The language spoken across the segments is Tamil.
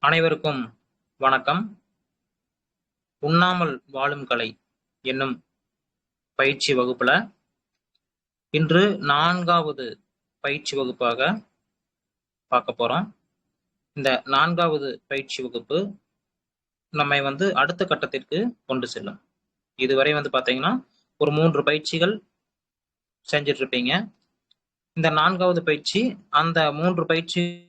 அனைவருக்கும் வணக்கம். உண்ணாமல் வாழும் கலை என்னும் பயிற்சி வகுப்புல இன்று நான்காவது பயிற்சி வகுப்பாக பார்க்க போறோம். இந்த நான்காவது பயிற்சி வகுப்பு நம்மை வந்து அடுத்த கட்டத்திற்கு கொண்டு செல்லும். இதுவரை வந்து பார்த்தீங்கன்னா ஒரு மூன்று பயிற்சிகள் செஞ்சிட்டு இருப்பீங்க. இந்த நான்காவது பயிற்சி அந்த மூன்று பயிற்சி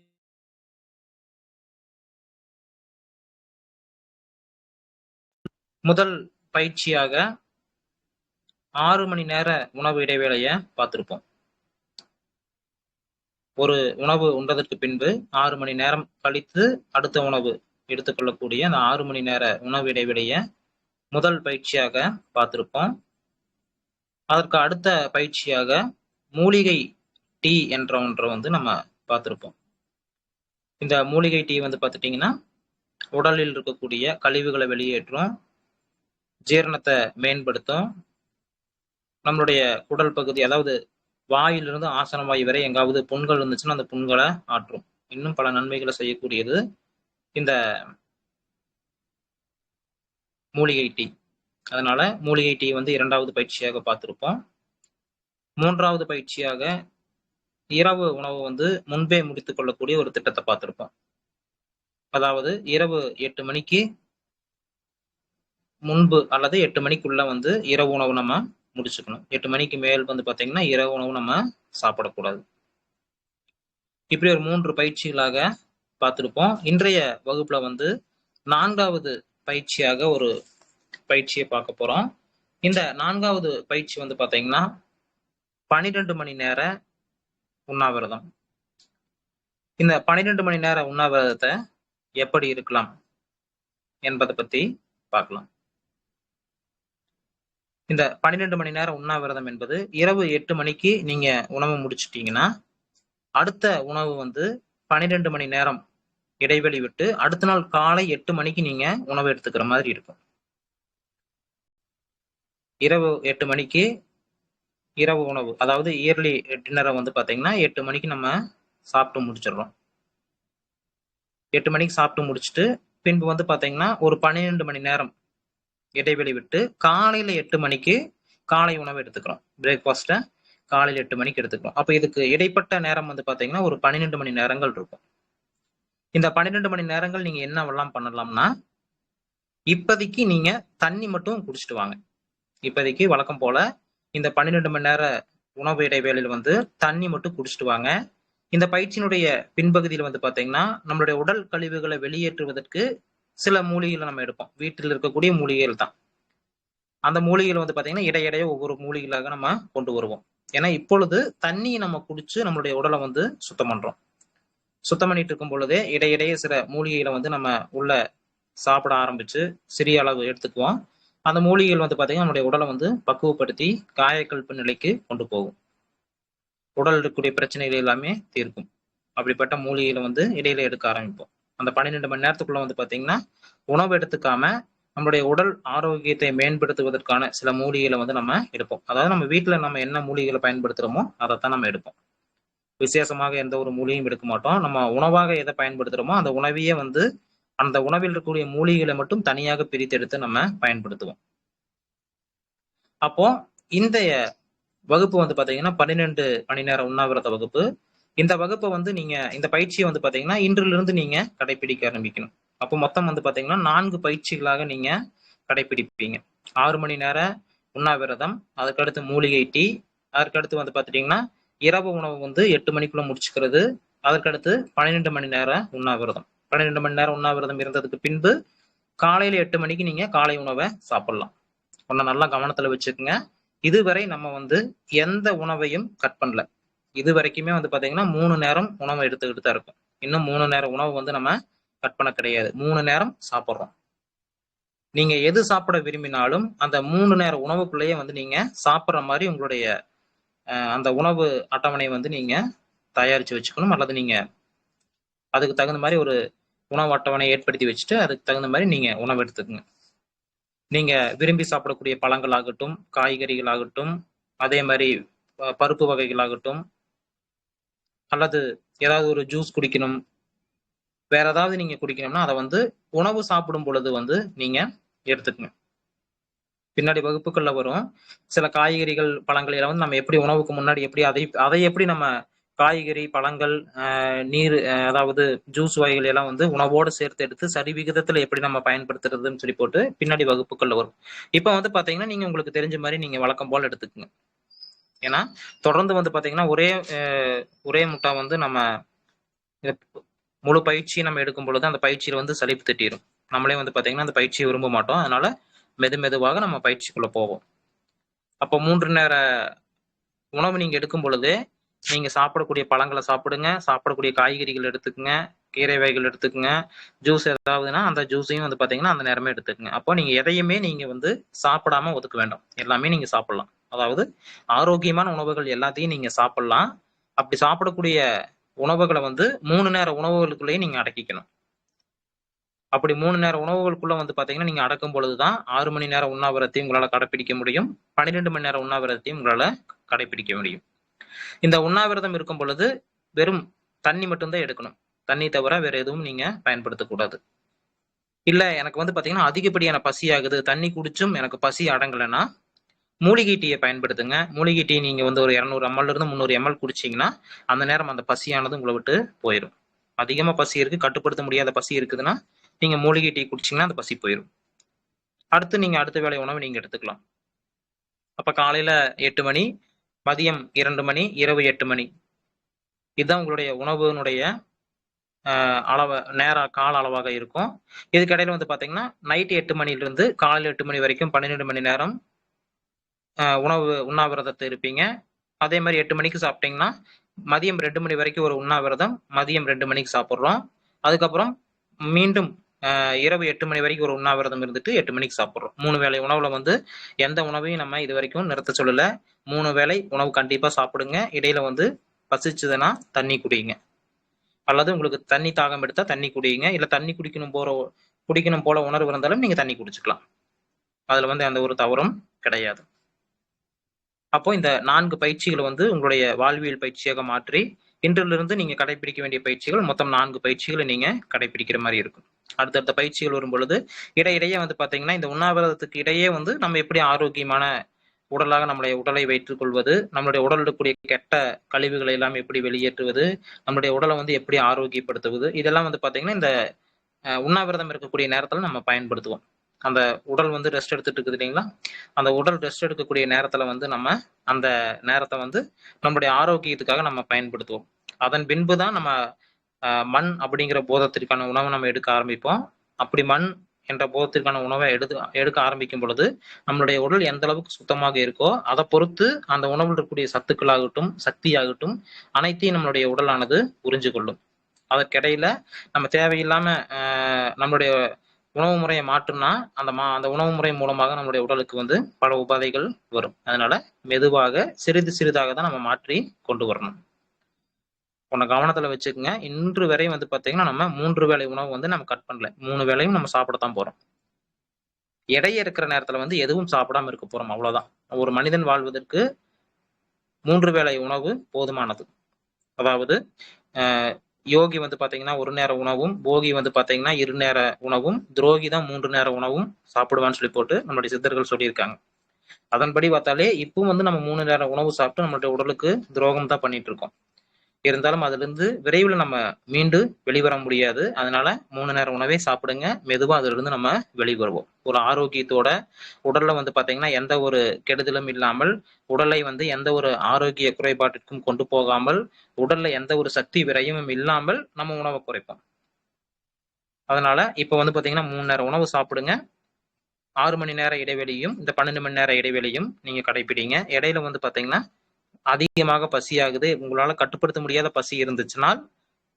முதல் பயிற்சியாக ஆறு மணி நேர உணவு இடைவேளையை பார்த்துருப்போம். ஒரு உணவு உண்டதற்கு பின்பு ஆறு மணி நேரம் கழித்து அடுத்த உணவு எடுத்துக்கொள்ளக்கூடிய அந்த ஆறு மணி நேர உணவு இடைவெளியை முதல் பயிற்சியாக பார்த்துருப்போம். அதற்கு அடுத்த பயிற்சியாக மூலிகை டீ என்ற ஒன்றை வந்து நம்ம பார்த்துருப்போம். இந்த மூலிகை டீ வந்து பார்த்துட்டிங்கன்னா உடலில் இருக்கக்கூடிய கழிவுகளை வெளியேற்றும் ஜீரணத்தை மேம்படுத்தும். நம்மளுடைய குடல் பகுதி அதாவது வாயிலிருந்து ஆசன வாயு வரை எங்காவது புண்கள் இருந்துச்சுன்னா அந்த புண்களை ஆற்றும். இன்னும் பல நன்மைகளை செய்யக்கூடியது இந்த மூலிகை டீ. அதனால மூலிகை டீ வந்து இரண்டாவது பயிற்சியாக பார்த்திருப்போம். மூன்றாவது பயிற்சியாக இரவு உணவு வந்து முன்பே முடித்துக் கொள்ளக்கூடிய ஒரு திட்டத்தை பார்த்திருப்போம். அதாவது இரவு எட்டு மணிக்கு முன்பு அல்லது எட்டு மணிக்குள்ள வந்து இரவு உணவு நம்ம முடிச்சுக்கணும். எட்டு மணிக்கு மேல் வந்து பார்த்தீங்கன்னா இரவு உணவு நம்ம சாப்பிடக்கூடாது. இப்படி ஒரு மூன்று பயிற்சிகளாக பார்த்துருப்போம். இன்றைய வகுப்புல வந்து நான்காவது பயிற்சியாக ஒரு பயிற்சியை பார்க்க போறோம். இந்த நான்காவது பயிற்சி வந்து பார்த்தீங்கன்னா பனிரெண்டு மணி நேர உண்ணாவிரதம். இந்த பனிரெண்டு மணி நேர உண்ணாவிரதத்தை எப்படி இருக்கலாம் என்பதை பத்தி பார்க்கலாம். இந்த பன்னிரெண்டு மணி நேரம் உண்ணாவிரதம் என்பது இரவு எட்டு மணிக்கு நீங்க உணவு முடிச்சிட்டீங்கன்னா அடுத்த உணவு வந்து பன்னிரெண்டு மணி நேரம் இடைவெளி விட்டு அடுத்த நாள் காலை எட்டு மணிக்கு நீங்க உணவு எடுத்துக்கிற மாதிரி இருக்கும். இரவு எட்டு மணிக்கு இரவு உணவு அதாவது இயர்லி டின்னரை வந்து பார்த்தீங்கன்னா எட்டு மணிக்கு நம்ம சாப்பிட்டு முடிச்சிடுறோம். எட்டு மணிக்கு சாப்பிட்டு முடிச்சுட்டு பின்பு வந்து பார்த்தீங்கன்னா ஒரு பன்னிரெண்டு மணி நேரம் இடைவெளி விட்டு காலையில எட்டு மணிக்கு காலை உணவு எடுத்துக்கிறோம். பிரேக்ஃபாஸ்ட்டை காலையில் எட்டு மணிக்கு எடுத்துக்கிறோம். அப்போ இதுக்கு இடைப்பட்ட நேரம் வந்து பார்த்தீங்கன்னா ஒரு பன்னிரெண்டு மணி நேரங்கள் இருக்கும். இந்த பன்னிரெண்டு மணி நேரங்கள் நீங்க என்னவெல்லாம் பண்ணலாம்னா இப்போதைக்கு நீங்க தண்ணி மட்டும் குடிச்சிட்டு வாங்க. இப்போதைக்கு வழக்கம் போல இந்த பன்னிரெண்டு மணி நேர உணவு இடைவேளையில் வந்து தண்ணி மட்டும் குடிச்சிட்டு வாங்க. இந்த பயிற்சியினுடைய பின்பகுதியில் வந்து பார்த்தீங்கன்னா நம்மளுடைய உடல் கழிவுகளை வெளியேற்றுவதற்கு சில மூலிகைகளை நம்ம எடுப்போம். வீட்டில் இருக்கக்கூடிய மூலிகைகள் தான். அந்த மூலிகைகள் வந்து பார்த்தீங்கன்னா இடையிடையே ஒவ்வொரு மூலிகைகளாக நம்ம கொண்டு வருவோம். ஏன்னா இப்பொழுது தண்ணியை நம்ம குடிச்சு நம்மளுடைய உடலை வந்து சுத்தம் பண்றோம். சுத்தம் பண்ணிட்டு இருக்கும் பொழுதே இடையிடையே சில மூலிகைகளை வந்து நம்ம உள்ள சாப்பிட ஆரம்பிச்சு சிறிய அளவு எடுத்துக்குவோம். அந்த மூலிகைகள் வந்து பார்த்தீங்கன்னா நம்மளுடைய உடலை வந்து பக்குவப்படுத்தி காயக்கல்பு நிலைக்கு கொண்டு போகும். உடல் இருக்கக்கூடிய பிரச்சனைகள் எல்லாமே தீர்க்கும். அப்படிப்பட்ட மூலிகைகளை வந்து இடையில எடுக்க ஆரம்பிப்போம். அந்த பன்னிரெண்டு மணி நேரத்துக்குள்ள வந்து பாத்தீங்கன்னா உணவு எடுத்துக்காம நம்மளுடைய உடல் ஆரோக்கியத்தை மேம்படுத்துவதற்கான சில மூலிகைகளை வந்து நம்ம எடுப்போம். அதாவது நம்ம வீட்டுல நம்ம என்ன மூலிகைகளை பயன்படுத்துறோமோ அதைத்தான் நம்ம எடுப்போம். விசேஷமாக எந்த ஒரு மூலிகையும் எடுக்க மாட்டோம். நம்ம உணவாக எதை பயன்படுத்துறோமோ அந்த உணவையே வந்து அந்த உணவில் இருக்கக்கூடிய மூலிகைகளை மட்டும் தனியாக பிரித்தெடுத்து நம்ம பயன்படுத்துவோம். அப்போ இந்த வகுப்பு வந்து பாத்தீங்கன்னா பன்னிரெண்டு மணி நேரம் உண்ணாவிரத வகுப்பு இந்த வகுப்பை வந்து நீங்க இந்த பயிற்சியை வந்து பாத்தீங்கன்னா இன்றிலிருந்து நீங்க கடைபிடிக்க ஆரம்பிக்கணும். அப்போ மொத்தம் வந்து பாத்தீங்கன்னா நான்கு பயிற்சிகளாக நீங்க கடைபிடிப்பீங்க ஆறு மணி நேர உண்ணாவிரதம் அதுக்கடுத்து மூலிகை டீ அதற்கடுத்து வந்து பாத்துட்டீங்கன்னா இரவு உணவு வந்து எட்டு மணிக்குள்ள முடிச்சுக்கிறது அதற்கடுத்து பன்னிரெண்டு மணி நேர உண்ணாவிரதம். பன்னிரெண்டு மணி நேரம் உண்ணாவிரதம் இருந்ததுக்கு பின்பு காலையில எட்டு மணிக்கு நீங்க காலை உணவை சாப்பிடலாம். ஒன்ன நல்லா கவனத்துல வச்சுக்கோங்க. இதுவரை நம்ம வந்து எந்த உணவையும் கட் பண்ணல. இது வரைக்குமே வந்து பாத்தீங்கன்னா மூணு நேரம் உணவு எடுத்துக்கிட்டு தான் இருக்கும். இன்னும் மூணு நேரம் உணவு வந்து நம்ம கட் பண்ண கிடையாது. மூணு நேரம் சாப்பிட்றோம். நீங்க எது சாப்பிட விரும்பினாலும் அந்த மூணு நேர உணவுக்குள்ளேயே வந்து நீங்க சாப்பிட்ற மாதிரி உங்களுடைய அந்த உணவு அட்டவணை வந்து நீங்க தயாரிச்சு வச்சுக்கணும். அல்லது நீங்க அதுக்கு தகுந்த மாதிரி ஒரு உணவு அட்டவணை ஏற்படுத்தி வச்சுட்டு அதுக்கு தகுந்த மாதிரி நீங்க உணவு எடுத்துக்கங்க. நீங்க விரும்பி சாப்பிடக்கூடிய பழங்கள் ஆகட்டும் காய்கறிகள் ஆகட்டும் அதே மாதிரி பருப்பு வகைகள் ஆகட்டும் அல்லது ஏதாவது ஒரு ஜூஸ் குடிக்கணும். வேற ஏதாவது நீங்க குடிக்கணும்னா அதை வந்து உணவு சாப்பிடும் பொழுது வந்து நீங்க எடுத்துக்கங்க. பின்னாடி வகுப்புகள்ல வரும். சில காய்கறிகள் பழங்கள் எல்லாம் வந்து நம்ம எப்படி உணவுக்கு முன்னாடி எப்படி அதை அதை எப்படி நம்ம காய்கறி பழங்கள் ஆஹ் நீர் அதாவது ஜூஸ் வகைகள் எல்லாம் வந்து உணவோடு சேர்த்து எடுத்து சரி விகிதத்துல எப்படி நம்ம பயன்படுத்துறதுன்னு சொல்லி போட்டு பின்னாடி வகுப்புகளில் வரும். இப்போ வந்து பார்த்தீங்கன்னா நீங்க உங்களுக்கு தெரிஞ்ச மாதிரி நீங்க வழக்கம் போல் எடுத்துக்கங்க. ஏன்னா தொடர்ந்து வந்து பார்த்தீங்கன்னா ஒரே ஒரே முட்டா வந்து நம்ம முழு பயிற்சியை நம்ம எடுக்கும் பொழுது அந்த பயிற்சியில் வந்து சலிப்பு தட்டிடும் நம்மளே வந்து பார்த்தீங்கன்னா அந்த பயிற்சியை விரும்ப மாட்டோம். அதனால மெது மெதுவாக நம்ம பயிற்சிக்குள்ளே போவோம். அப்போ மூன்று நேர உணவு நீங்கள் எடுக்கும் பொழுது நீங்கள் சாப்பிடக்கூடிய பழங்களை சாப்பிடுங்க. சாப்பிடக்கூடிய காய்கறிகள் எடுத்துக்கங்க. கீரை வகைகள் எடுத்துக்கங்க. ஜூஸ் ஏதாவதுன்னா அந்த ஜூஸையும் வந்து பார்த்தீங்கன்னா அந்த நேரமே எடுத்துக்கங்க. அப்போ நீங்கள் எதையுமே நீங்கள் வந்து சாப்பிடாம ஒதுக்க வேண்டாம். எல்லாமே நீங்கள் சாப்பிடலாம். அதாவது ஆரோக்கியமான உணவுகள் எல்லாத்தையும் நீங்க சாப்பிடலாம். அப்படி சாப்பிடக்கூடிய உணவுகளை வந்து மூணு நேர உணவுகளுக்குள்ளேயே நீங்க அடக்கிக்கணும். அப்படி மூணு நேர உணவுகளுக்குள்ள வந்து பாத்தீங்கன்னா நீங்க அடக்கும் பொழுதுதான் ஆறு மணி நேரம் உண்ணாவிரத்தையும் உங்களால கடைபிடிக்க முடியும். பன்னிரெண்டு மணி நேர உண்ணாவிரத்தையும் உங்களால கடைபிடிக்க முடியும். இந்த உண்ணாவிரதம் இருக்கும் பொழுது வெறும் தண்ணி மட்டும்தான் எடுக்கணும். தண்ணி தவிர வேற எதுவும் நீங்க பயன்படுத்தக்கூடாது இல்ல எனக்கு வந்து பாத்தீங்கன்னா அதிகப்படியான பசி ஆகுது. தண்ணி குடிச்சும் எனக்கு பசி அடங்கலைன்னா மூலிகை டீயை பயன்படுத்துங்க. மூலிகை டீ நீங்கள் வந்து ஒரு இரநூறு எம்எல் இருந்து முந்நூறு எம்எல் குடிச்சீங்கன்னா அந்த நேரம் அந்த பசியானது உங்களை விட்டு போயிடும் அதிகமாக பசி இருக்குது கட்டுப்படுத்த முடியாத பசி இருக்குதுன்னா நீங்கள் மூலிகை டீ குடிச்சிங்கன்னா அந்த பசி போயிடும் அடுத்து நீங்கள் அடுத்த வேலை உணவு நீங்கள் எடுத்துக்கலாம். அப்போ காலையில் எட்டு மணி மதியம் இரண்டு மணி இரவு எட்டு மணி. இதுதான் உங்களுடைய உணவுனுடைய அளவை அளவு நேர கால அளவாக இருக்கும். இதுக்கிடையில வந்து பார்த்தீங்கன்னா நைட் எட்டு மணிலிருந்து காலையில் எட்டு மணி வரைக்கும் பன்னிரெண்டு மணி நேரம் உணவு உண்ணாவிரதத்தை இருப்பீங்க. அதே மாதிரி எட்டு மணிக்கு சாப்பிட்டீங்கன்னா மதியம் ரெண்டு மணி வரைக்கும் ஒரு உண்ணாவிரதம் மதியம் ரெண்டு மணிக்கு சாப்பிட்றோம். அதுக்கப்புறம் மீண்டும் இரவு எட்டு மணி வரைக்கும் ஒரு உண்ணாவிரதம் இருந்துட்டு எட்டு மணிக்கு சாப்பிட்றோம். மூணு வேளை உணவுல வந்து எந்த உணவையும் நம்ம இது வரைக்கும் நிறுத்த சொல்லல. மூணு வேளை உணவு கண்டிப்பா சாப்பிடுங்க. இடையில வந்து பசிச்சுதுன்னா தண்ணி குடிங்க. அல்லது உங்களுக்கு தண்ணி தாகம் எடுத்தா தண்ணி குடிங்க. இல்ல தண்ணி குடிக்கணும் போற குடிக்கணும் போல உணர்வு இருந்தாலும் நீங்க தண்ணி குடிச்சுக்கலாம். அதுல வந்து எந்த ஒரு தவறும் கிடையாது. அப்போ இந்த நான்கு பயிற்சிகளை வந்து உங்களுடைய வாழ்வியல் பயிற்சியாக மாற்றி இன்றிலிருந்து நீங்க கடைபிடிக்க வேண்டிய பயிற்சிகள் மொத்தம் நான்கு பயிற்சிகளை நீங்க கடைபிடிக்கிற மாதிரி இருக்கும். அடுத்தடுத்த பயிற்சிகள் வரும் பொழுது இடையிடையே வந்து பாத்தீங்கன்னா இந்த உண்ணாவிரதத்துக்கு இடையே வந்து நம்ம எப்படி ஆரோக்கியமான உடலாக நம்முடைய உடலை வைத்துக் கொள்வது நம்மளுடைய உடல் இருக்கக்கூடிய கெட்ட கழிவுகளை எல்லாம் எப்படி வெளியேற்றுவது நம்மளுடைய உடலை வந்து எப்படி ஆரோக்கியப்படுத்துவது இதெல்லாம் வந்து பாத்தீங்கன்னா இந்த உண்ணாவிரதம் இருக்கக்கூடிய நேரத்துல நம்ம பயன்படுத்துவோம். அந்த உடல் வந்து ரெஸ்ட் எடுத்துட்டு இருக்குது இல்லைங்களா? அந்த உடல் ரெஸ்ட் எடுக்கக்கூடிய நேரத்துல வந்து நம்ம அந்த நேரத்தை வந்து நம்மளுடைய ஆரோக்கியத்துக்காக நம்ம பயன்படுத்துவோம். அதன் பின்பு தான் நம்ம அஹ், மண் அப்படிங்கிற போதத்திற்கான உணவை நம்ம எடுக்க ஆரம்பிப்போம். அப்படி மண் என்ற போதத்திற்கான உணவை எடுத்து எடுக்க ஆரம்பிக்கும் பொழுது நம்மளுடைய உடல் எந்த அளவுக்கு சுத்தமாக இருக்கோ அதை பொறுத்து அந்த உணவில் இருக்கக்கூடிய சத்துக்களாகட்டும் சக்தியாகட்டும் அனைத்தையும் நம்மளுடைய உடலானது உறிஞ்சு கொள்ளும் அதற்கிடையில நம்ம தேவையில்லாம ஆஹ், நம்மளுடைய உணவு முறையை மாற்றினா அந்த மா அந்த உணவு முறை மூலமாக நம்மளுடைய உடலுக்கு வந்து பல உபாதைகள் வரும். அதனால மெதுவாக சிறிது சிறிதாக தான் நம்ம மாற்றி கொண்டு வரணும். உன்னை கவனத்துல வச்சுக்கோங்க. இன்று வரையும் வந்து பாத்தீங்கன்னா நம்ம மூன்று வேளை உணவு வந்து நம்ம கட் பண்ணல. மூணு வேளையும் நம்ம சாப்பிடத்தான் போறோம். இடைய இருக்கிற நேரத்துல வந்து எதுவும் சாப்பிடாம இருக்க போறோம். அவ்வளவுதான். ஒரு மனிதன் வாழ்வதற்கு மூன்று வேளை உணவு போதுமானது. அதாவது யோகி வந்து பாத்தீங்கன்னா ஒரு நேர உணவும் போகி வந்து பாத்தீங்கன்னா இரு நேர உணவும் துரோகி தான் மூன்று நேர உணவும் சாப்பிடுவான்னு சொல்லி போட்டு நம்மளுடைய சித்தர்கள் சொல்லியிருக்காங்க. அதன்படி பார்த்தாலே இப்பவும் வந்து நம்ம மூணு நேர உணவு சாப்பிட்டு நம்மளுடைய உடலுக்கு துரோகம் தான் பண்ணிட்டு இருக்கோம். இருந்தாலும் அதுலேருந்து விரைவில் நம்ம மீண்டு வெளிவர முடியாது. அதனால மூணு நேரம் உணவே சாப்பிடுங்க. மெதுவாக அதிலிருந்து நம்ம வெளிவருவோம். ஒரு ஆரோக்கியத்தோட உடல்ல வந்து பார்த்தீங்கன்னா எந்த ஒரு கெடுதலும் இல்லாமல் உடலை வந்து எந்த ஒரு ஆரோக்கிய குறைபாட்டிற்கும் கொண்டு போகாமல் உடல்ல எந்த ஒரு சக்தி விரயமும் இல்லாமல் நம்ம உணவை குறைப்போம். அதனால இப்போ வந்து பார்த்தீங்கன்னா மூணு நேரம் உணவு சாப்பிடுங்க. ஆறு மணி நேர இடைவெளியும் இந்த பன்னெண்டு மணி நேர இடைவெளியும் நீங்கள் கடைபிடிங்க இடையில வந்து பார்த்தீங்கன்னா அதிகமாக பசியாகுது உங்களால கட்டுப்படுத்த முடியாத பசி இருந்துச்சுனால்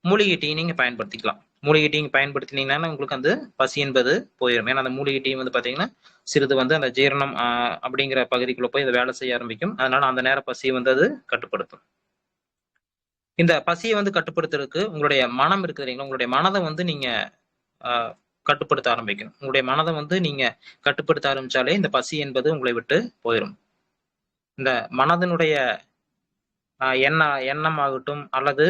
மூலிகை டீ நீங்க பயன்படுத்திக்கலாம். மூலிகை டீ பயன்படுத்தினீங்கன்னா உங்களுக்கு அந்த பசி என்பது போயிடும் ஏன்னா அந்த மூலிகை டீ வந்து பாத்தீங்கன்னா சிறிது வந்து அந்த ஜீரணம் ஆஹ், அப்படிங்கிற பகுதிக்குள்ள போய் அதை வேலை செய்ய ஆரம்பிக்கும். அதனால அந்த நேர பசியை வந்து அது கட்டுப்படுத்தும். இந்த பசியை வந்து கட்டுப்படுத்துறதுக்கு உங்களுடைய மனம் இருக்குது இல்லைங்களா? உங்களுடைய மனதை வந்து நீங்க கட்டுப்படுத்த ஆரம்பிக்கணும். உங்களுடைய மனதை வந்து நீங்க கட்டுப்படுத்த ஆரம்பிச்சாலே இந்த பசி என்பது உங்களை விட்டு போயிடும் இந்த மனதினுடைய எண்ண எண்ணம் ஆகட்டும் அல்லது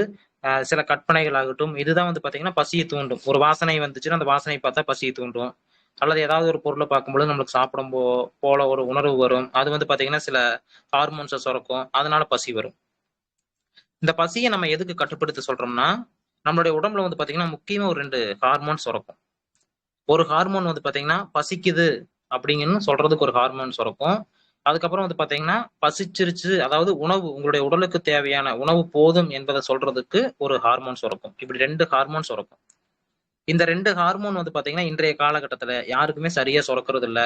சில கற்பனைகள் ஆகட்டும் இதுதான் வந்து பாத்தீங்கன்னா பசியை தூண்டும். ஒரு வாசனை வந்துச்சுன்னா அந்த வாசனை பார்த்தா பசியை தூண்டும். அல்லது ஏதாவது ஒரு பொருளை பார்க்கும்போது நம்மளுக்கு சாப்பிடும் போ போல ஒரு உணர்வு வரும். அது வந்து பாத்தீங்கன்னா சில ஹார்மோன்ஸை சுரக்கும். அதனால பசி வரும். இந்த பசியை நம்ம எதுக்கு கட்டுப்படுத்த சொல்றோம்னா நம்மளுடைய உடம்புல வந்து பாத்தீங்கன்னா முக்கியமா ஒரு ரெண்டு ஹார்மோன் சுரக்கும். ஒரு ஹார்மோன் வந்து பாத்தீங்கன்னா பசிக்குது அப்படிங்கன்னு சொல்றதுக்கு ஒரு ஹார்மோன் சுரக்கும். அதுக்கப்புறம் வந்து பாத்தீங்கன்னா பசிச்சிருச்சு. அதாவது உணவு உங்களுடைய உடலுக்கு தேவையான உணவு போதும் என்பதை சொல்றதுக்கு ஒரு ஹார்மோன் சுரக்கும். இப்படி ரெண்டு ஹார்மோன் சுரக்கும். இந்த ரெண்டு ஹார்மோன் வந்து பாத்தீங்கன்னா இன்றைய காலகட்டத்துல யாருக்குமே சரியா சுரக்கிறது இல்ல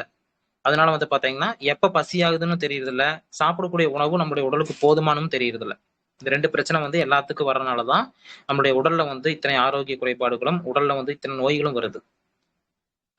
அதனால வந்து பாத்தீங்கன்னா எப்ப பசி ஆகுதுன்னு தெரியறது இல்ல சாப்பிடக்கூடிய உணவு நம்மளுடைய உடலுக்கு போதுமானும் தெரியறது இல்ல இந்த ரெண்டு பிரச்சனை வந்து எல்லாத்துக்கும் வரனாலதான் நம்மளுடைய உடல்ல வந்து இத்தனை ஆரோக்கிய குறைபாடுகளும் உடல்ல வந்து இத்தனை நோய்களும் வருது.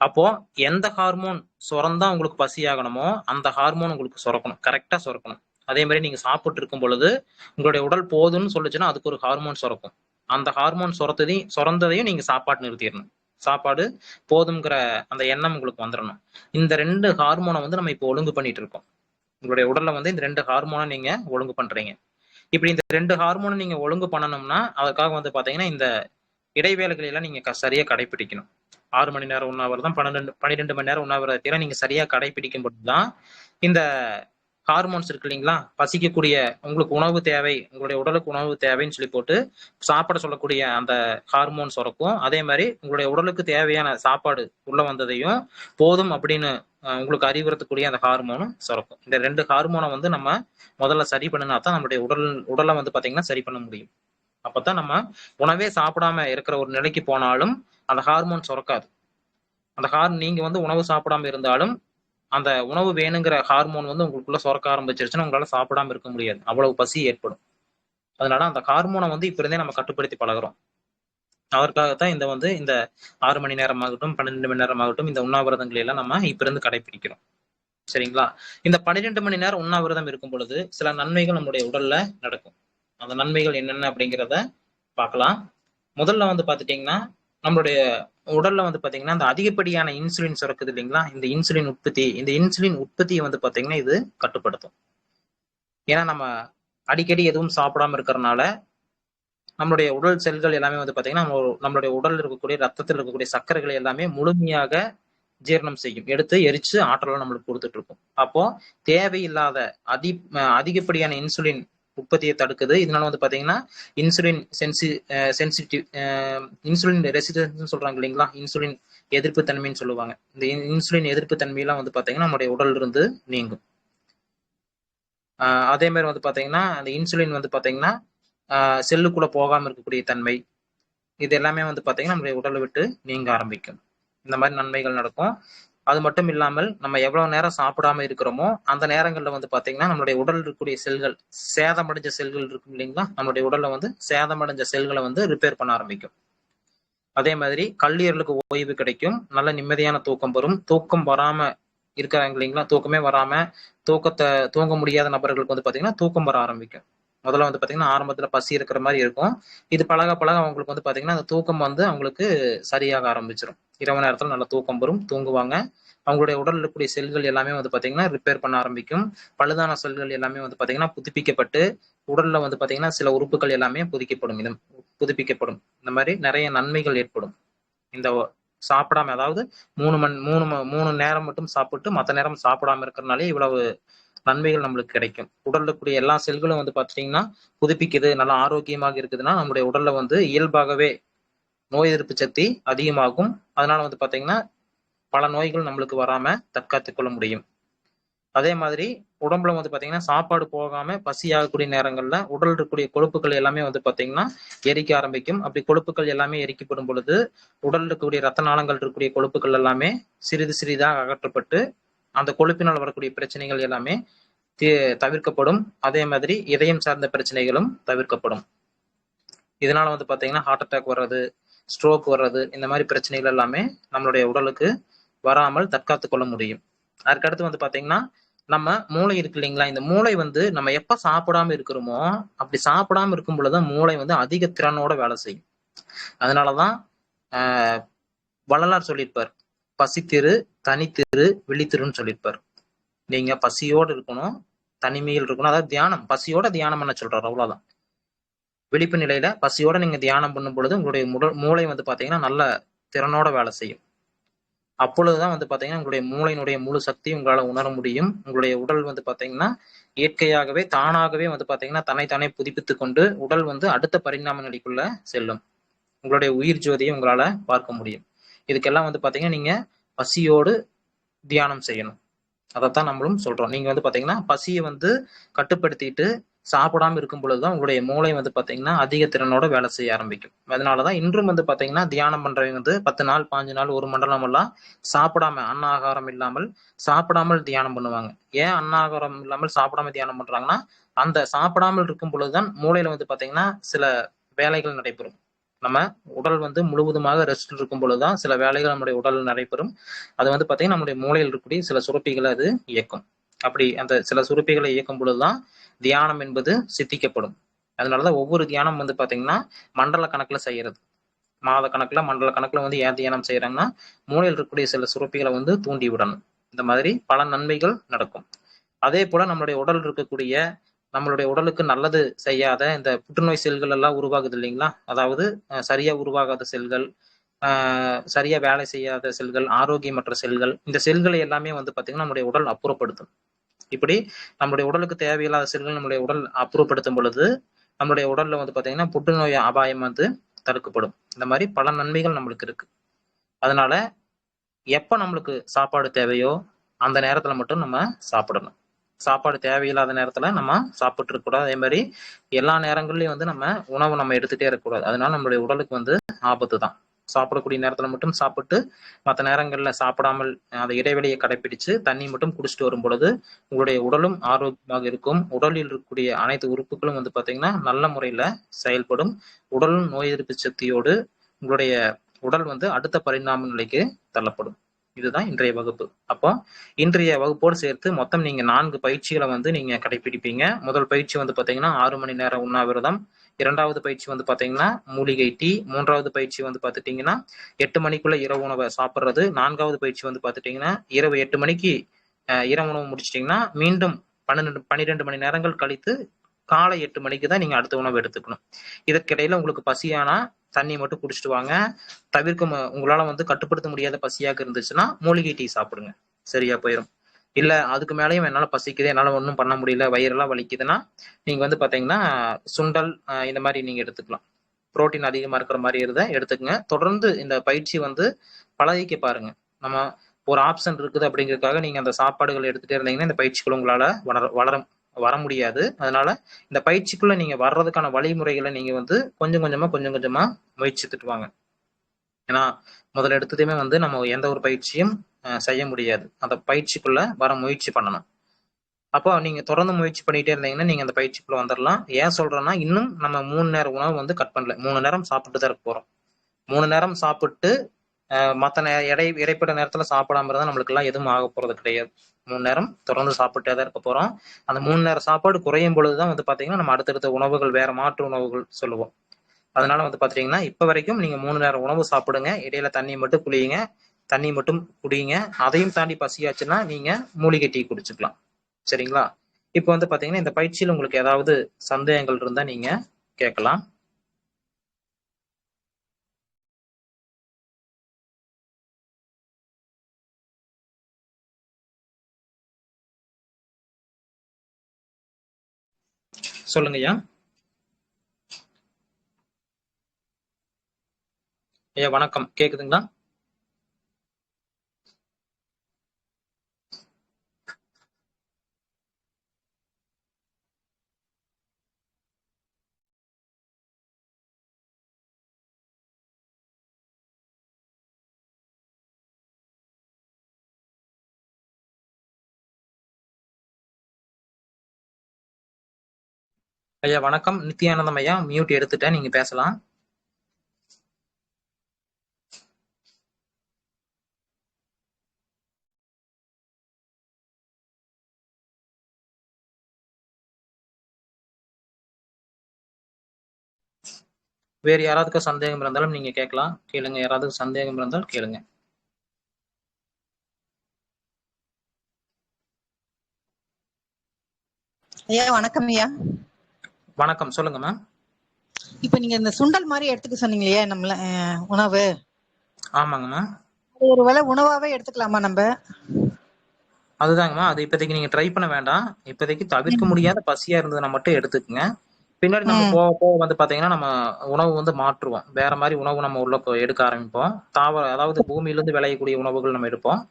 அப்போ எந்த ஹார்மோன் சுரந்தா உங்களுக்கு பசியாகணுமோ அந்த ஹார்மோன் உங்களுக்கு சுரக்கணும். கரெக்டா சுரக்கணும். அதே மாதிரி நீங்க சாப்பிட்டு இருக்கும் பொழுது உங்களுடைய உடல் போதும்னு சொல்லுச்சுன்னா அதுக்கு ஒரு ஹார்மோன் சுரக்கும். அந்த ஹார்மோன் சுரத்ததையும் சுரந்ததையும் நீங்க சாப்பாடு நிறுத்திடணும். சாப்பாடு போதுங்கிற அந்த எண்ணம் உங்களுக்கு வந்துடணும். இந்த ரெண்டு ஹார்மோனை வந்து நம்ம இப்போ ஒழுங்கு பண்ணிட்டு இருக்கோம். உங்களுடைய உடல்ல வந்து இந்த ரெண்டு ஹார்மோனை நீங்க ஒழுங்கு பண்றீங்க. இப்படி இந்த ரெண்டு ஹார்மோனை நீங்க ஒழுங்கு பண்ணணும்னா அதுக்காக வந்து பாத்தீங்கன்னா இந்த இடைவேளைகளை எல்லாம் நீங்க க- சரியா கடைபிடிக்கணும் ஆறு மணி நேரம் உண்ணாவிரதம் பன்னெண்டு பன்னிரெண்டு மணி நேரம் உண்ணாவிரதத்தை நீங்க சரியா கடைபிடிக்கும் பொழுதுதான் இந்த ஹார்மோன்ஸ் இருக்கு இல்லைங்களா? பசிக்கக்கூடிய உங்களுக்கு உணவு தேவை உங்களுடைய உடலுக்கு உணவு தேவைன்னு சொல்லி போட்டு சாப்பிட சொல்லக்கூடிய அந்த ஹார்மோன் சுரக்கும். அதே மாதிரி உங்களுடைய உடலுக்கு தேவையான சாப்பாடு உள்ள வந்ததையும் போதும் அப்படின்னு உங்களுக்கு அறிவுறுத்தக்கூடிய அந்த ஹார்மோனும் சுரக்கும். இந்த ரெண்டு ஹார்மோனை வந்து நம்ம முதல்ல சரி பண்ணினா தான் நம்மளுடைய உடல் உடலை வந்து பாத்தீங்கன்னா சரி பண்ண முடியும். அப்பதான் நம்ம உணவே சாப்பிடாம இருக்கிற ஒரு நிலைக்கு போனாலும் அந்த ஹார்மோன் சுரக்காது. அந்த ஹார் நீங்க வந்து உணவு சாப்பிடாம இருந்தாலும் அந்த உணவு வேணுங்கிற ஹார்மோன் வந்து உங்களுக்குள்ள சுரக்க ஆரம்பிச்சிருச்சுன்னா உங்களால சாப்பிடாம இருக்க முடியாது. அவ்வளவு பசி ஏற்படும். அதனால அந்த ஹார்மோனை வந்து இப்ப இருந்தே நம்ம கட்டுப்படுத்தி பழகுறோம். அதற்காகத்தான் இந்த வந்து இந்த ஆறு மணி நேரம் ஆகட்டும் மணி நேரம் ஆகட்டும் இந்த உண்ணாவிரதங்களை எல்லாம் நம்ம இப்ப இருந்து கடைபிடிக்கிறோம் சரிங்களா? இந்த பன்னிரெண்டு மணி நேரம் உண்ணாவிரதம் இருக்கும் பொழுது சில நன்மைகள் நம்முடைய உடல்ல நடக்கும். அந்த நன்மைகள் என்னென்ன அப்படிங்கிறத பார்க்கலாம். முதல்ல வந்து பாத்துட்டீங்கன்னா நம்மளுடைய உடல்ல வந்து பாத்தீங்கன்னா இந்த அதிகப்படியான இன்சுலின் சுரக்குது இல்லைங்களா? இந்த இன்சுலின் உற்பத்தி இந்த இன்சுலின் உற்பத்தியை வந்து பாத்தீங்கன்னா இது கட்டுப்படுத்தும். ஏன்னா நம்ம அடிக்கடி எதுவும் சாப்பிடாம இருக்கிறதுனால நம்மளுடைய உடல் செல்கள் எல்லாமே வந்து பாத்தீங்கன்னா நம்ம- நம்மளுடைய உடல் இருக்கக்கூடிய ரத்தத்தில் இருக்கக்கூடிய சர்க்கரைகளை எல்லாமே முழுமையாக ஜீரணம் செய்யும். எடுத்து எரிச்சு ஆற்றலை நம்மளுக்கு கொடுத்துட்டு இருக்கும். அப்போ தேவையில்லாத அதி அதிகப்படியான இன்சுலின் உற்பத்தியை தடுக்குது. இதனால வந்து பாத்தீங்கன்னா இன்சுலின் சென்சி சென்சிட்டிவ் இன்சுலின் ரெசிஸ்டன்ஸ் சொல்றாங்க இல்லைங்களா? இன்சுலின் எதிர்ப்பு தன்மைன்னு சொல்லுவாங்க. இந்த இன்- இன்சுலின் எதிர்ப்பு தன்மையெல்லாம் வந்து பாத்தீங்கன்னா நம்மளுடைய உடல்ல இருந்து நீங்கும். ஆஹ் அதே மாதிரி வந்து பாத்தீங்கன்னா அந்த இன்சுலின் வந்து பாத்தீங்கன்னா ஆஹ் செல்லுக்குள்ள போகாம இருக்கக்கூடிய தன்மை இது எல்லாமே வந்து பாத்தீங்கன்னா நம்மளுடைய உடலை விட்டு நீங்க ஆரம்பிக்கும். இந்த மாதிரி நன்மைகள் நடக்கும். அது மட்டும் இல்லாமல் நம்ம எவ்வளவு நேரம் சாப்பிடாம இருக்கிறோமோ அந்த நேரங்கள்ல வந்து பாத்தீங்கன்னா நம்மளுடைய உடல் இருக்கக்கூடிய செல்கள் சேதமடைஞ்ச செல்கள் இருக்கும் இல்லைங்களா? நம்மளுடைய உடல்ல வந்து சேதமடைஞ்ச செல்களை வந்து ரிப்பேர் பண்ண ஆரம்பிக்கும். அதே மாதிரி கல்லீரலுக்கு ஓய்வு கிடைக்கும் நல்ல நிம்மதியான தூக்கம் வரும். தூக்கம் வராம இருக்கிறாங்க இல்லைங்களா? தூக்கமே வராம தூக்கத்தை தூங்க முடியாத நபர்களுக்கு வந்து பாத்தீங்கன்னா தூக்கம் வர ஆரம்பிக்கும். முதல்ல வந்து பாத்தீங்கன்னா ஆரம்பத்துல பசி இருக்கிற மாதிரி இருக்கும். இது பழக பழக அவங்களுக்கு வந்து பாத்தீங்கன்னா அந்த தூக்கம் வந்து அவங்களுக்கு சரியாக ஆரம்பிச்சிடும் இரவு நேரத்துல நல்ல தூக்கம் வரும் தூங்குவாங்க. அவங்களுடைய உடலில் இருக்கக்கூடிய செல்கள் எல்லாமே வந்து பாத்தீங்கன்னா ரிப்பேர் பண்ண ஆரம்பிக்கும். பழுதான செல்கள் எல்லாமே வந்து பாத்தீங்கன்னா புதுப்பிக்கப்பட்டு உடல்ல வந்து பாத்தீங்கன்னா சில உறுப்புகள் எல்லாமே புதுக்கப்படும். இது புதுப்பிக்கப்படும். இந்த மாதிரி நிறைய நன்மைகள் ஏற்படும். இந்த சாப்பிடாம அதாவது மூணு மணி மூணு மூணு நேரம் மட்டும் சாப்பிட்டு மற்ற நேரம் சாப்பிடாம இருக்கிறனாலே இவ்வளவு நன்மைகள் நம்மளுக்கு கிடைக்கும். உடல்ல இருக்கக்கூடிய எல்லா செல்களும் வந்து பாத்தீங்கன்னா புதுப்பிக்குது நல்லா ஆரோக்கியமாக இருக்குதுன்னா நம்முடைய உடல்ல வந்து இயல்பாகவே நோய் எதிர்ப்பு சக்தி அதிகமாகும். அதனால வந்து பாத்தீங்கன்னா பல நோய்கள் நம்மளுக்கு வராம தற்காத்துக் கொள்ள முடியும். அதே மாதிரி உடம்புல வந்து பாத்தீங்கன்னா சாப்பாடு போகாம பசி ஆகக்கூடிய நேரங்கள்ல உடல் இருக்கக்கூடிய கொழுப்புகள் எல்லாமே வந்து பாத்தீங்கன்னா எரிக்க ஆரம்பிக்கும். அப்படி கொழுப்புகள் எல்லாமே எரிக்கப்படும் பொழுது உடல் இருக்கக்கூடிய ரத்த நாளங்கள் இருக்கக்கூடிய கொழுப்புகள் எல்லாமே சிறிது சிறிதாக அகற்றப்பட்டு அந்த கொழுப்பினால் வரக்கூடிய பிரச்சனைகள் எல்லாமே தவிர்க்கப்படும். அதே மாதிரி இதயம் சார்ந்த பிரச்சனைகளும் தவிர்க்கப்படும். இதனால வந்து பார்த்தீங்கன்னா ஹார்ட் அட்டாக் வர்றது ஸ்ட்ரோக் வர்றது இந்த மாதிரி பிரச்சனைகள் எல்லாமே நம்மளுடைய உடலுக்கு வராமல் தற்காத்து கொள்ள முடியும். அதுக்கடுத்து வந்து பார்த்தீங்கன்னா நம்ம மூளை இருக்கு இல்லைங்களா? இந்த மூளை வந்து நம்ம எப்போ சாப்பிடாம இருக்கிறோமோ அப்படி சாப்பிடாம இருக்கும் பொழுது மூளை வந்து அதிக திறனோட வேலை செய்யும். அதனாலதான் வள்ளலார் சொல்லியிருப்பார். பசித்திரு தனித்திரு விழித்திருன்னு சொல்லியிருப்பார். நீங்க பசியோடு இருக்கணும் தனிமையில் இருக்கணும். அதாவது தியானம் பசியோட தியானம் பண்ண சொல்றாரு அவ்வளவுதான். விழிப்பு நிலையில பசியோட நீங்க தியானம் பண்ணும் பொழுது உங்களுடைய முட மூளை வந்து பாத்தீங்கன்னா நல்ல திறனோட வேலை செய்யும். அப்பொழுதுதான் வந்து பாத்தீங்கன்னா உங்களுடைய மூளையினுடைய முழு சக்தி உங்களால உணர முடியும். உங்களுடைய உடல் வந்து பாத்தீங்கன்னா இயற்கையாகவே தானாகவே வந்து பாத்தீங்கன்னா தன்னைத்தானே புதுப்பித்து கொண்டு உடல் வந்து அடுத்த பரிணாம நிலைக்குள்ள செல்லும். உங்களுடைய உயிர் ஜோதியை உங்களால பார்க்க முடியும். இதுக்கெல்லாம் வந்து பார்த்தீங்கன்னா நீங்கள் பசியோடு தியானம் செய்யணும். அதைத்தான் நம்மளும் சொல்கிறோம் நீங்கள் வந்து பார்த்தீங்கன்னா பசியை வந்து கட்டுப்படுத்திட்டு சாப்பிடாம இருக்கும் பொழுது தான் உங்களுடைய மூளை வந்து பார்த்தீங்கன்னா அதிக திறனோட வேலை செய்ய ஆரம்பிக்கும். அதனால தான் இன்றும் வந்து பார்த்தீங்கன்னா தியானம் பண்ணுறவங்க வந்து பத்து நாள் பாஞ்சு நாள் ஒரு மண்டலம் எல்லாம் சாப்பிடாம அன்னாகாரம் இல்லாமல் சாப்பிடாமல் தியானம் பண்ணுவாங்க. ஏன் அன்னாகாரம் இல்லாமல் சாப்பிடாம தியானம் பண்ணுறாங்கன்னா அந்த சாப்பிடாமல் இருக்கும் பொழுதுதான் மூளையில வந்து பார்த்தீங்கன்னா சில வேலைகள் நடைபெறும். நம்ம உடல் வந்து முழுவதுமாக ரெஸ்ட் இருக்கும் பொழுதுதான் சில வேலைகள் நம்முடைய உடல் நடைபெறும். அது வந்து பார்த்தீங்கன்னா நம்முடைய மூளையில் இருக்கக்கூடிய சில சுரப்பிகளை அது இயக்கும். அப்படி அந்த சில சுரப்பிகளை இயக்கும் பொழுதுதான் தியானம் என்பது சித்திக்கப்படும். அதனாலதான் ஒவ்வொரு தியானம் வந்து பாத்தீங்கன்னா மண்டல கணக்குல செய்யறது. மாத கணக்குல மண்டல கணக்குல வந்து ஏன் தியானம் செய்யறாங்கன்னா மூளையில் இருக்கக்கூடிய சில சுரப்பிகளை வந்து தூண்டி விடணும். இந்த மாதிரி பல நன்மைகள் நடக்கும். அதே போல நம்மளுடைய உடல் இருக்கக்கூடிய நம்மளுடைய உடலுக்கு நல்லது செய்யாத இந்த புற்றுநோய் செல்கள் எல்லாம் உருவாகுது இல்லைங்களா? அதாவது சரியா உருவாகாத செல்கள் சரியா வேலை செய்யாத செல்கள் ஆரோக்கியமற்ற செல்கள் இந்த செல்களை எல்லாமே வந்து பாத்தீங்கன்னா நம்முடைய உடல் அப்புறப்படுத்தும். இப்படி நம்மளுடைய உடலுக்கு தேவையில்லாத செல்கள் நம்முடைய உடல் அப்புறப்படுத்தும் பொழுது நம்மளுடைய உடல்ல வந்து பாத்தீங்கன்னா புற்றுநோய் அபாயம் வந்து தடுக்கப்படும். இந்த மாதிரி பல நன்மைகள் நம்மளுக்கு இருக்கு. அதனால எப்ப நம்மளுக்கு சாப்பாடு தேவையோ அந்த நேரத்துல மட்டும் நம்ம சாப்பிடணும். சாப்பாடு தேவையில்லாத நேரத்துல நம்ம சாப்பிட்டு இருக்கக்கூடாது அதே மாதிரி எல்லா நேரங்கள்லயும் வந்து நம்ம உணவு நம்ம எடுத்துட்டே இருக்கக்கூடாது அதனால நம்மளுடைய உடலுக்கு வந்து ஆபத்து தான். சாப்பிடக்கூடிய நேரத்துல மட்டும் சாப்பிட்டு மற்ற நேரங்கள்ல சாப்பிடாமல் அந்த இடைவெளியை கடைபிடிச்சு தண்ணி மட்டும் குடிச்சிட்டு வரும் பொழுது உங்களுடைய உடலும் ஆரோக்கியமாக இருக்கும். உடலில் இருக்கக்கூடிய அனைத்து உறுப்புகளும் வந்து பாத்தீங்கன்னா நல்ல முறையில செயல்படும். உடலும் நோய் எதிர்ப்பு சக்தியோடு உங்களுடைய உடல் வந்து அடுத்த பரிணாம நிலைக்கு தள்ளப்படும். இதுதான் இன்றைய வகுப்பு. அப்போ இன்றைய வகுப்போடு சேர்த்து மொத்தம் நீங்க நான்கு பயிற்சிகளை வந்து நீங்க கடைபிடிப்பீங்க. முதல் பயிற்சி வந்து பாத்தீங்கன்னா ஆறு மணி நேரம் உண்ணாவிரதம். இரண்டாவது பயிற்சி வந்து பாத்தீங்கன்னா மூலிகை டீ. மூன்றாவது பயிற்சி வந்து பாத்துட்டீங்கன்னா எட்டு மணிக்குள்ள இரவு உணவை சாப்பிட்றது. நான்காவது பயிற்சி வந்து பாத்துட்டீங்கன்னா இரவு எட்டு மணிக்கு இரவு உணவு முடிச்சிட்டிங்கன்னா மீண்டும் பன்னிரெண்டு பன்னிரெண்டு மணி நேரங்கள் கழித்து காலை எட்டு மணிக்கு தான் நீங்க அடுத்த உணவு எடுத்துக்கணும். இதற்கிடையில உங்களுக்கு பசியானா தண்ணி மட்டும் குடிச்சிட்டு வாங்க. தவிர்க்க உங்களால வந்து கட்டுப்படுத்த முடியாத பசியாக இருந்துச்சுன்னா மூலிகை டீ சாப்பிடுங்க. சரியா போயிடும் இல்ல அதுக்கு மேலேயும் என்னால பசிக்குது என்னால ஒன்றும் பண்ண முடியல வயிறெல்லாம் வலிக்குதுன்னா நீங்க வந்து பாத்தீங்கன்னா சுண்டல் இந்த மாதிரி நீங்க எடுத்துக்கலாம். புரோட்டீன் அதிகமா இருக்கிற மாதிரி இருந்தா எடுத்துக்கங்க. தொடர்ந்து இந்த பயிற்சி வந்து பழகிக்க பாருங்க. நம்ம ஒரு ஆப்ஷன் இருக்குது அப்படிங்கறதுக்காக நீங்க அந்த சாப்பாடுகள் எடுத்துட்டே இருந்தீங்கன்னா இந்த பயிற்சிகள் உங்களால வளர வளர வர முடியாது. அதனால இந்த பயிற்சிக்குள்ள நீங்க வர்றதுக்கான வழிமுறைகளை நீங்க வந்து கொஞ்சம் கொஞ்சமா கொஞ்சம் கொஞ்சமா முயற்சித்துட்டு வாங்க ஏன்னா முதல்ல எடுத்ததுமே வந்து நம்ம எந்த ஒரு பயிற்சியும் செய்ய முடியாது. அந்த பயிற்சிக்குள்ள வர முயற்சி பண்ணணும். அப்போ நீங்க தொடர்ந்து முயற்சி பண்ணிட்டே இருந்தீங்கன்னா நீங்க அந்த பயிற்சிக்குள்ள வந்துடலாம் ஏன் சொல்றேன்னா இன்னும் நம்ம மூணு நேரம் உணவு வந்து கட் பண்ணல. மூணு நேரம் சாப்பிட்டு தான் இருக்க போறோம். மூணு நேரம் சாப்பிட்டு மற்ற நே இடை இடைப்பட்ட நேரத்தில் சாப்பிடாம இருந்தால் நம்மளுக்கெல்லாம் எதுவும் ஆக போகிறது கிடையாது. மூணு நேரம் தொடர்ந்து சாப்பிட்டே தான் இருக்க போகிறோம் அந்த மூணு நேரம் சாப்பாடு குறையும் பொழுதுதான் வந்து பார்த்தீங்கன்னா நம்ம அடுத்தடுத்த உணவுகள் வேறு மாற்று உணவுகள் சொல்லுவோம். அதனால வந்து பார்த்தீங்கன்னா இப்போ வரைக்கும் நீங்கள் மூணு நேரம் உணவு சாப்பிடுங்க. இடையில தண்ணி மட்டும் குளியுங்க. தண்ணி மட்டும் குடிங்க. அதையும் தாண்டி பசியாச்சுன்னா நீங்கள் மூலிகை டீ குடிச்சுக்கலாம். சரிங்களா? இப்போ வந்து பார்த்தீங்கன்னா இந்த பயிற்சியில் உங்களுக்கு ஏதாவது சந்தேகங்கள் இருந்தால் நீங்கள் கேட்கலாம். சொல்லுங்க ஐயா ஐயா வணக்கம். கேக்குதுங்களா? ஐயா வணக்கம். நித்யானந்தம் ஐயா மியூட் எடுத்துட்டேன். நீங்க பேசலாம். வேறு யாராவதுக்கு சந்தேகம் இருந்தாலும் நீங்க கேட்கலாம். கேளுங்க. யாராவது சந்தேகம் இருந்தால் கேளுங்க. ஐயா வணக்கம் ஐயா. வணக்கம். சொல்லுங்க மேம் இப்ப நீங்க இந்த சுண்டல் மாதிரி எடுத்துக்க சொன்னீங்க இல்லையா நம்மள உணவு. ஆமாங்கம்மா அது ஒரு வேளை உணவாவே எடுத்துக்கலாமா நம்ம? அதுதாங்கம்மா அது இப்போதைக்கு நீங்க ட்ரை பண்ண வேண்டாம். இப்போதைக்கு தவிர்க்க முடியாத பசியா இருந்ததுன்னா மட்டும் எடுத்துக்கங்க. பின்னாடி நம்ம. போக போக வந்து பாத்தீங்கன்னா நம்ம உணவு வந்து மாற்றுவோம். வேற மாதிரி உணவு நம்ம உள்ள எடுக்க ஆரம்பிப்போம். தாவர அதாவது பூமியில இருந்து விளையக்கூடிய உணவுகள் நம்ம எடுப்போம்.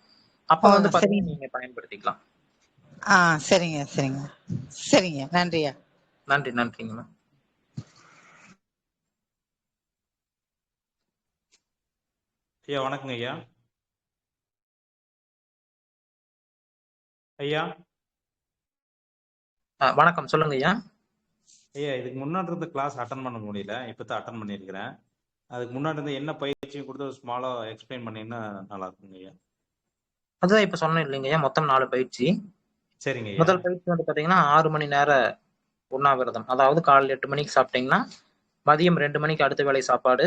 அப்ப வந்து பாத்தீங்கன்னா. நீங்க பயன்படுத்திக்கலாம். ஆ சரிங்க சரிங்க. சரிங்க. நன்றியா? நன்றி நன்றிங்கம்மா ஐயா வணக்கங்க ஐயா. ஐயா? வணக்கம். சொல்லுங்க ஐயா. ஐயா இதுக்கு முன்னாடி இருந்த கிளாஸ் அட்டன் பண்ண முடியல. இப்போ தான் அட்டன் பண்ணியிருக்கிறேன். அதுக்கு முன்னாடி இருந்து என்ன பயிற்சியும் கொடுத்து ஸ்மாலாக எக்ஸ்பிளைன் பண்ணீங்கன்னா நல்லா இருக்குங்க ஐயா. அதுதான் இப்ப சொன்னேன் இல்லைங்க ஐயா மொத்தம் நாலு பயிற்சி. சரிங்க முதல் பயிற்சி வந்து பாத்தீங்கன்னா ஆறு மணி நேர உண்ணாவிரதம். அதாவது காலைல எட்டு மணிக்கு சாப்பிட்டீங்கன்னா மதியம் ரெண்டு மணிக்கு அடுத்த வேளை சாப்பாடு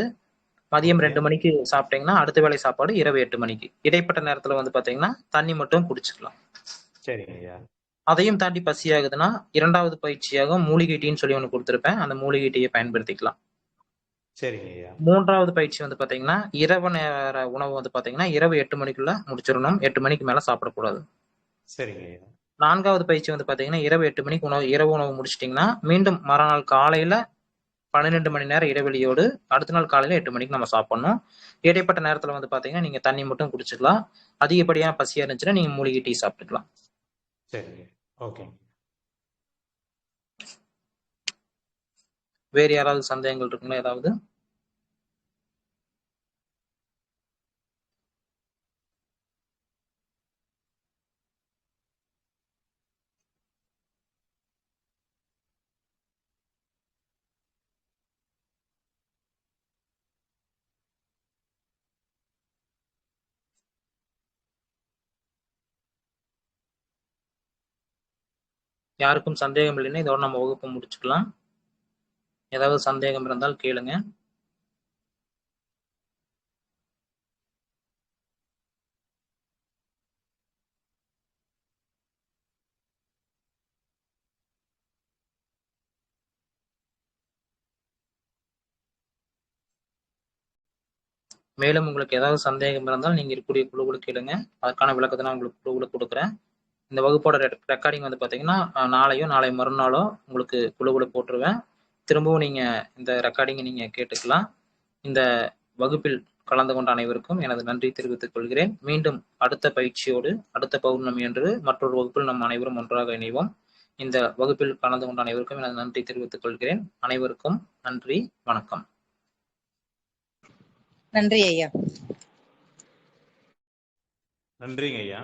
மதியம். ரெண்டு மணிக்கு சாப்பிட்டீங்கன்னா அடுத்த வேளை சாப்பாடு இரவு எட்டு மணிக்கு. இடைப்பட்ட நேரத்துல வந்து பாத்தீங்கன்னா தண்ணி மட்டும் குடிச்சுக்கலாம் சரிங்க ஐயா. அதையும் தாண்டி பசியாகுதுன்னா இரண்டாவது பயிற்சியாக மூலிகை டீன்னு சொல்லி ஒன்று கொடுத்துருப்பேன். அந்த மூலிகை டீயை பயன்படுத்திக்கலாம். சரிங்க ஐயா. மூன்றாவது பயிற்சி வந்து பாத்தீங்கன்னா இரவு நேர உணவு வந்து பாத்தீங்கன்னா இரவு எட்டு மணிக்குள்ள முடிச்சிடணும். எட்டு மணிக்கு மேல சாப்பிடக்கூடாது. சரிங்க ஐயா. நான்காவது பயிற்சி வந்து பாத்தீங்கன்னா இரவு எட்டு மணிக்கு உணவு இரவு உணவு முடிச்சிட்டிங்கன்னா மீண்டும் மறுநாள் காலையில பன்னிரெண்டு மணி நேரம் இடைவெளியோடு அடுத்த நாள் காலையில எட்டு மணிக்கு நம்ம சாப்பிடணும். இடைப்பட்ட நேரத்துல வந்து பாத்தீங்கன்னா நீங்க தண்ணி மட்டும் குடிச்சுக்கலாம். அதிகப்படியான பசியா இருந்துச்சுன்னா நீங்க மூலிகை டீ சாப்பிட்டுக்கலாம். சரிங்க. ஓகேங்க வேறு யாராவது சந்தேகங்கள் இருக்குங்களா? ஏதாவது? யாருக்கும் சந்தேகம் இல்லைன்னா இதோட நம்ம வகுப்பு முடிச்சுக்கலாம். ஏதாவது சந்தேகம் இருந்தால் கேளுங்க. மேலும் உங்களுக்கு ஏதாவது சந்தேகம் இருந்தால் நீங்கள் இருக்கக்கூடிய குழுவில் கேளுங்க. அதுக்கான விளக்கத்தை நான் உங்களுக்கு குழுவில் கொடுக்குறேன். இந்த வகுப்போட ரெக்கார்டிங் வந்து பாத்தீங்கன்னா அஹ், நாளையோ நாளை மறுநாளோ உங்களுக்கு குழுவுல போட்டுருவேன். திரும்பவும் நீங்க இந்த ரெக்கார்டிங்கை நீங்க கேட்டுக்கலாம். இந்த வகுப்பில் கலந்து கொண்ட அனைவருக்கும் எனது நன்றி தெரிவித்துக் கொள்கிறேன். மீண்டும் அடுத்த பயிற்சியோடு அடுத்த பௌர்ணமி அன்று மற்றொரு வகுப்பில் நம் அனைவரும் ஒன்றாக இணைவோம். இந்த வகுப்பில் கலந்து கொண்ட அனைவருக்கும் எனது நன்றி தெரிவித்துக் கொள்கிறேன். அனைவருக்கும் நன்றி வணக்கம். நன்றி ஐயா. நன்றிங்க ஐயா.